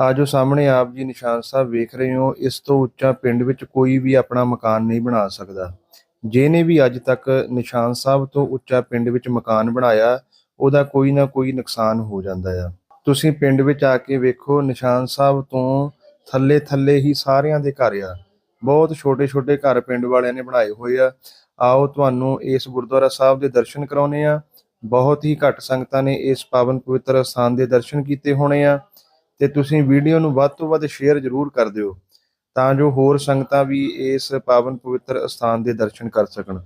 ਆ ਜੋ ਸਾਹਮਣੇ ਆਪ ਜੀ ਨਿਸ਼ਾਨ ਸਾਹਿਬ ਵੇਖ ਰਹੇ ਹੋ, ਇਸ ਤੋਂ ਉੱਚਾ ਪਿੰਡ ਵਿੱਚ ਕੋਈ ਵੀ ਆਪਣਾ ਮਕਾਨ ਨਹੀਂ ਬਣਾ ਸਕਦਾ। ਜਿਹਨੇ ਵੀ ਅੱਜ ਤੱਕ ਨਿਸ਼ਾਨ ਸਾਹਿਬ ਤੋਂ ਉੱਚਾ ਪਿੰਡ ਵਿੱਚ ਮਕਾਨ ਬਣਾਇਆ, ਉਹਦਾ ਕੋਈ ਨਾ ਕੋਈ ਨੁਕਸਾਨ ਹੋ ਜਾਂਦਾ ਆ। ਤੁਸੀਂ ਪਿੰਡ ਵਿੱਚ ਆ ਕੇ ਵੇਖੋ, ਨਿਸ਼ਾਨ ਸਾਹਿਬ ਤੋਂ ਥੱਲੇ ਥੱਲੇ ਹੀ ਸਾਰਿਆਂ ਦੇ ਘਰ ਆ। ਬਹੁਤ ਛੋਟੇ ਛੋਟੇ ਘਰ ਪਿੰਡ ਵਾਲਿਆਂ ਨੇ ਬਣਾਏ ਹੋਏ ਆ। ਆਓ ਤੁਹਾਨੂੰ ਇਸ ਗੁਰਦੁਆਰਾ ਸਾਹਿਬ ਦੇ ਦਰਸ਼ਨ ਕਰਾਉਨੇ ਆ। ਬਹੁਤ ਹੀ ਘੱਟ ਸੰਗਤਾਂ ਨੇ ਇਸ ਪਾਵਨ ਪਵਿੱਤਰ ਸਥਾਨ ਦੇ ਦਰਸ਼ਨ ਕੀਤੇ ਹੋਣੇ ਆ। ਤੇ ਤੁਸੀਂ ਵੀਡੀਓ ਨੂੰ ਵੱਧ ਤੋਂ ਵੱਧ ਸ਼ੇਅਰ ਜ਼ਰੂਰ ਕਰ ਦਿਓ ਤਾਂ ਜੋ ਹੋਰ ਸੰਗਤਾਂ ਵੀ ਇਸ ਪਾਵਨ ਪਵਿੱਤਰ ਸਥਾਨ ਦੇ ਦਰਸ਼ਨ ਕਰ ਸਕਣ।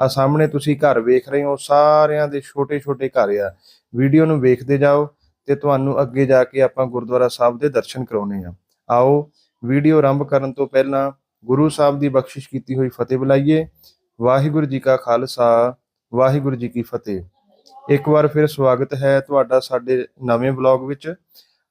ਆ ਸਾਹਮਣੇ ਤੁਸੀਂ ਘਰ ਵੇਖ ਰਹੇ ਹੋ, ਸਾਰਿਆਂ ਦੇ ਛੋਟੇ-ਛੋਟੇ ਘਰ ਆ। ਵੀਡੀਓ ਨੂੰ ਵੇਖਦੇ ਜਾਓ ਤੇ ਤੁਹਾਨੂੰ ਅੱਗੇ ਜਾ ਕੇ ਆਪਾਂ ਗੁਰਦੁਆਰਾ ਸਾਹਿਬ ਦੇ ਦਰਸ਼ਨ ਕਰਾਉਣੇ ਆ। ਆਓ, ਵੀਡੀਓ ਆਰੰਭ ਕਰਨ ਤੋਂ ਪਹਿਲਾਂ ਗੁਰੂ ਸਾਹਿਬ ਦੀ ਬਖਸ਼ਿਸ਼ ਕੀਤੀ ਹੋਈ ਫਤਿਹ ਬੁਲਾਈਏ। ਵਾਹਿਗੁਰੂ ਜੀ ਕਾ ਖਾਲਸਾ, ਵਾਹਿਗੁਰੂ ਜੀ ਕੀ ਫਤਿਹ। ਇੱਕ ਵਾਰ ਫਿਰ ਸਵਾਗਤ ਹੈ ਤੁਹਾਡਾ ਸਾਡੇ ਨਵੇਂ ਵਲੌਗ ਵਿੱਚ।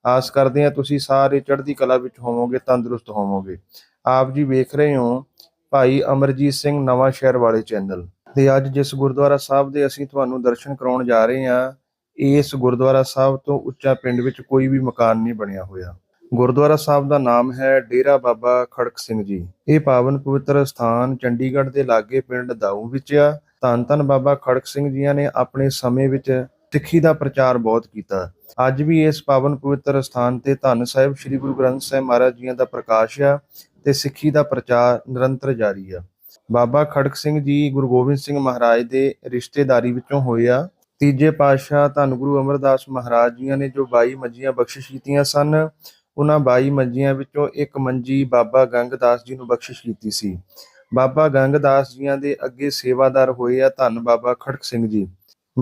ਆਸ ਕਰਦੇ ਹਾਂ ਤੁਸੀਂ ਸਾਰੇ ਚੜ੍ਹਦੀ ਕਲਾ ਵਿੱਚ ਹੋਵੋਗੇ, ਤੰਦਰੁਸਤ ਹੋਵੋਗੇ। ਆਪ ਜੀ ਵੇਖ ਰਹੇ ਹੋ ਭਾਈ ਅਮਰਜੀਤ ਸਿੰਘ ਨਵਾਂ ਸ਼ਹਿਰ ਵਾਲੇ ਚੈਨਲ ਤੇ ਅੱਜ ਜਿਸ ਗੁਰਦੁਆਰਾ ਸਾਹਿਬ ਦੇ ਅਸੀਂ ਤੁਹਾਨੂੰ ਦਰਸ਼ਨ ਕਰਾਉਣ ਜਾ ਰਹੇ ਹਾਂ, ਇਸ ਗੁਰਦੁਆਰਾ ਸਾਹਿਬ ਤੋਂ ਉੱਚਾ ਪਿੰਡ ਵਿੱਚ ਕੋਈ ਵੀ ਮਕਾਨ ਨਹੀਂ ਬਣਿਆ ਹੋਇਆ। ਗੁਰਦੁਆਰਾ ਸਾਹਿਬ ਦਾ ਨਾਮ ਹੈ ਡੇਰਾ ਬਾਬਾ ਖੜਕ ਸਿੰਘ ਜੀ। ਇਹ ਪਾਵਨ ਪਵਿੱਤਰ ਸਥਾਨ ਚੰਡੀਗੜ੍ਹ ਦੇ ਲਾਗੇ ਪਿੰਡ ਦਾਊ ਵਿੱਚ ਆ। ਧੰਨ ਧੰਨ ਬਾਬਾ ਖੜਕ ਸਿੰਘ ਜੀਆਂ ਨੇ ਆਪਣੇ ਸਮੇਂ ਵਿੱਚ ਤਿੱਖੀ ਦਾ ਪ੍ਰਚਾਰ ਬਹੁਤ ਕੀਤਾ। ਅੱਜ ਵੀ ਇਸ ਪਾਵਨ ਪਵਿੱਤਰ ਸਥਾਨ ਤੇ ਧੰਨ ਸਾਹਿਬ ਸ੍ਰੀ ਗੁਰੂ ਗ੍ਰੰਥ ਸਾਹਿਬ ਮਹਾਰਾਜ ਜੀਆਂ ਦਾ ਪ੍ਰਕਾਸ਼ ਆ ਤੇ ਸਿੱਖੀ ਦਾ ਪ੍ਰਚਾਰ ਨਿਰੰਤਰ ਜਾਰੀ ਆ। ਬਾਬਾ ਖੜਕ ਸਿੰਘ ਜੀ ਗੁਰੂ ਗੋਬਿੰਦ ਸਿੰਘ ਮਹਾਰਾਜ ਦੇ ਰਿਸ਼ਤੇਦਾਰੀ ਵਿੱਚੋਂ ਹੋਏ ਆ। ਤੀਜੇ ਪਾਤਸ਼ਾਹ ਧੰਨ ਗੁਰੂ ਅਮਰਦਾਸ ਮਹਾਰਾਜ ਜੀਆਂ ਨੇ ਜੋ 22 ਮੰਜੀਆਂ ਬਖਸ਼ਿਸ਼ ਕੀਤੀਆਂ ਸਨ, ਉਹਨਾਂ 22 ਮੰਜੀਆਂ ਵਿੱਚੋਂ ਇੱਕ ਮੰਜੀ ਬਾਬਾ ਗੰਗਦਾਸ ਜੀ ਨੂੰ ਬਖਸ਼ਿਸ਼ ਕੀਤੀ ਸੀ। ਬਾਬਾ ਗੰਗਦਾਸ ਜੀਆਂ ਦੇ ਅੱਗੇ ਸੇਵਾਦਾਰ ਹੋਏ ਆ ਧੰਨ ਬਾਬਾ ਖੜਕ ਸਿੰਘ ਜੀ।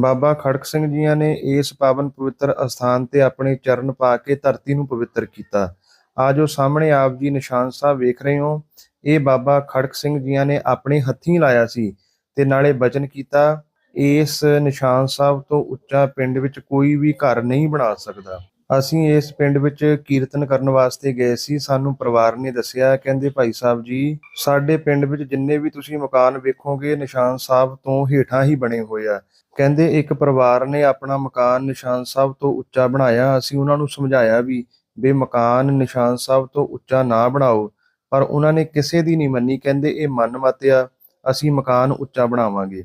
ਬਾਬਾ ਖੜਕ ਸਿੰਘ ਜੀਆਂ ਨੇ ਇਸ ਪਾਵਨ ਪਵਿੱਤਰ ਅਸਥਾਨ ਤੇ ਆਪਣੇ ਚਰਨ ਪਾ ਕੇ ਧਰਤੀ ਨੂੰ ਪਵਿੱਤਰ ਕੀਤਾ। ਆ ਜੋ ਸਾਹਮਣੇ ਆਪ ਜੀ ਨਿਸ਼ਾਨ ਸਾਹਿਬ ਵੇਖ ਰਹੇ ਹੋ। ਇਹ ਬਾਬਾ ਖੜਕ ਸਿੰਘ ਜੀਆਂ ਨੇ ਆਪਣੇ ਹੱਥੀਂ ਲਾਇਆ ਸੀ ਤੇ ਨਾਲੇ ਬਚਨ ਕੀਤਾ, ਇਸ ਨਿਸ਼ਾਨ ਸਾਹਿਬ ਤੋਂ ਉੱਚਾ ਪਿੰਡ ਵਿੱਚ ਕੋਈ ਵੀ ਘਰ ਨਹੀਂ ਬਣਾ ਸਕਦਾ। ਅਸੀਂ ਇਸ ਪਿੰਡ ਵਿੱਚ ਕੀਰਤਨ ਕਰਨ ਵਾਸਤੇ ਗਏ ਸੀ। ਸਾਨੂੰ ਪਰਿਵਾਰ ਨੇ ਦੱਸਿਆ, ਕਹਿੰਦੇ ਭਾਈ ਸਾਹਿਬ ਜੀ, ਸਾਡੇ ਪਿੰਡ ਵਿੱਚ ਜਿੰਨੇ ਵੀ ਤੁਸੀਂ ਮਕਾਨ ਵੇਖੋਗੇ, ਨਿਸ਼ਾਨ ਸਾਹਿਬ ਤੋਂ ਹੇਠਾਂ ਹੀ ਬਣੇ ਹੋਏ ਆ। ਕਹਿੰਦੇ ਇੱਕ ਪਰਿਵਾਰ ਨੇ ਆਪਣਾ ਮਕਾਨ ਨਿਸ਼ਾਨ ਸਾਹਿਬ ਤੋਂ ਉੱਚਾ ਬਣਾਇਆ। ਅਸੀਂ ਉਹਨਾਂ ਨੂੰ ਸਮਝਾਇਆ ਵੀ ਬੇ ਮਕਾਨ ਨਿਸ਼ਾਨ ਸਾਹਿਬ ਤੋਂ ਉੱਚਾ ਨਾ ਬਣਾਓ। ਪਰ ਉਹਨਾਂ ਨੇ ਕਿਸੇ ਦੀ ਨਹੀਂ ਮੰਨੀ। ਕਹਿੰਦੇ ਇਹ ਮਨ ਮਤਿਆ ਅਸੀਂ ਮਕਾਨ ਉੱਚਾ ਬਣਾਵਾਂਗੇ।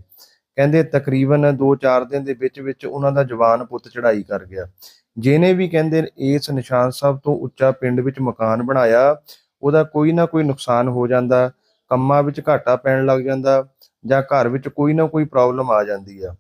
ਕਹਿੰਦੇ ਤਕਰੀਬਨ 2-4 ਦਿਨ ਦੇ ਵਿੱਚ ਵਿੱਚ ਉਹਨਾਂ ਦਾ ਜਵਾਨ ਪੁੱਤ ਚੜ੍ਹਾਈ ਕਰ ਗਿਆ। ਜਿਹਨੇ ਵੀ ਕਹਿੰਦੇ ਇਸ ਨਿਸ਼ਾਨ ਸਾਹਿਬ ਤੋਂ ਉੱਚਾ ਪਿੰਡ ਵਿੱਚ ਮਕਾਨ ਬਣਾਇਆ, ਉਹਦਾ ਕੋਈ ਨਾ ਕੋਈ ਨੁਕਸਾਨ ਹੋ ਜਾਂਦਾ, ਕੰਮਾਂ ਵਿੱਚ ਘਾਟਾ ਪੈਣ ਲੱਗ ਜਾਂਦਾ ਜਾਂ ਘਰ ਵਿੱਚ ਕੋਈ ਨਾ ਕੋਈ ਪ੍ਰੋਬਲਮ ਆ ਜਾਂਦੀ ਆ।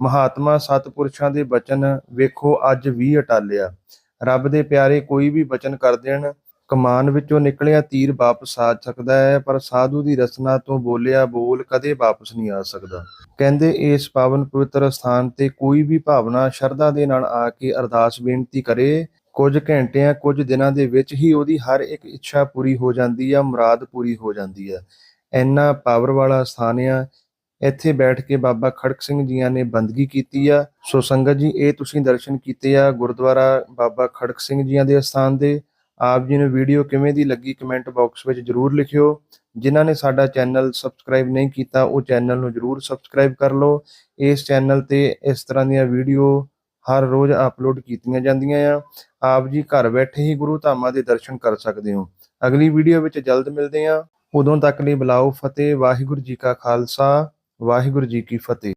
ਮਹਾਤਮਾ ਸਤਪੁਰਸ਼ਾਂ ਦੇ ਬਚਨ ਵੇਖੋ ਅੱਜ ਵੀ ਅਟਾਲਿਆ ਰੱਬ ਦੇ ਪਿਆਰੇ ਕੋਈ ਵੀ ਬਚਨ ਕਰ ਦੇਣ ਕਮਾਨ ਵਿੱਚੋਂ ਨਿਕਲਿਆ ਤੀਰ ਵਾਪਸ ਆ ਸਕਦਾ ਹੈ, ਪਰ ਸਾਧੂ ਦੀ ਰਚਨਾ ਤੋਂ ਬੋਲਿਆ ਬੋਲ ਕਦੇ ਵਾਪਸ ਨਹੀਂ ਆ ਸਕਦਾ। ਕਹਿੰਦੇ ਇਸ ਪਾਵਨ ਪਵਿੱਤਰ ਸਥਾਨ ਤੇ ਕੋਈ ਵੀ ਭਾਵਨਾ ਸ਼ਰਧਾ ਦੇ ਨਾਲ ਆ ਕੇ ਅਰਦਾਸ ਬੇਨਤੀ ਕਰੇ। ਕੁਝ ਘੰਟਿਆਂ, ਕੁਝ ਦਿਨਾਂ ਦੇ ਵਿੱਚ ਹੀ ਉਹਦੀ ਹਰ ਇੱਕ ਇੱਛਾ ਪੂਰੀ ਹੋ ਜਾਂਦੀ ਆ, ਮੁਰਾਦ ਪੂਰੀ ਹੋ ਜਾਂਦੀ ਆ। ਇੰਨਾ ਪਾਵਰ ਵਾਲਾ ਸਥਾਨ ਆ। ਇੱਥੇ ਬੈਠ ਕੇ ਬਾਬਾ ਖੜਕ ਸਿੰਘ ਜੀਆਂ ਨੇ ਬੰਦਗੀ ਕੀਤੀ ਆ। ਸੋ ਸੰਗਤ ਜੀ, ਇਹ ਤੁਸੀਂ ਦਰਸ਼ਨ ਕੀਤੇ ਆ ਗੁਰਦੁਆਰਾ ਬਾਬਾ ਖੜਕ ਸਿੰਘ ਜੀਆਂ ਦੇ ਸਥਾਨ ਦੇ। ਆਪ ਜੀ ਨੂੰ ਵੀਡੀਓ ਕਿਵੇਂ ਦੀ ਲੱਗੀ ਕਮੈਂਟ ਬਾਕਸ ਵਿੱਚ ਜਰੂਰ ਲਿਖਿਓ। ਜਿਨ੍ਹਾਂ ਨੇ ਸਾਡਾ ਚੈਨਲ ਸਬਸਕ੍ਰਾਈਬ ਨਹੀਂ ਕੀਤਾ, ਉਹ ਚੈਨਲ ਨੂੰ ਜਰੂਰ ਸਬਸਕ੍ਰਾਈਬ ਕਰ ਲਓ। ਇਸ ਚੈਨਲ ਤੇ ਇਸ ਤਰ੍ਹਾਂ ਦੀਆਂ ਵੀਡੀਓ ਹਰ ਰੋਜ਼ ਅਪਲੋਡ ਕੀਤੀਆਂ ਜਾਂਦੀਆਂ ਆ। ਆਪ ਜੀ ਘਰ ਬੈਠੇ ਹੀ ਗੁਰੂ ਧਾਮਾਂ ਦੇ ਦਰਸ਼ਨ ਕਰ ਸਕਦੇ ਹੋ। ਅਗਲੀ ਵੀਡੀਓ ਵਿੱਚ ਜਲਦ ਮਿਲਦੇ ਹਾਂ। ਉਦੋਂ ਤੱਕ ਲਈ ਬੁਲਾਓ ਫਤਿਹ, ਵਾਹਿਗੁਰੂ ਜੀ ਕਾ ਖਾਲਸਾ, ਵਾਹਿਗੁਰੂ ਜੀ ਕੀ ਫਤਿਹ।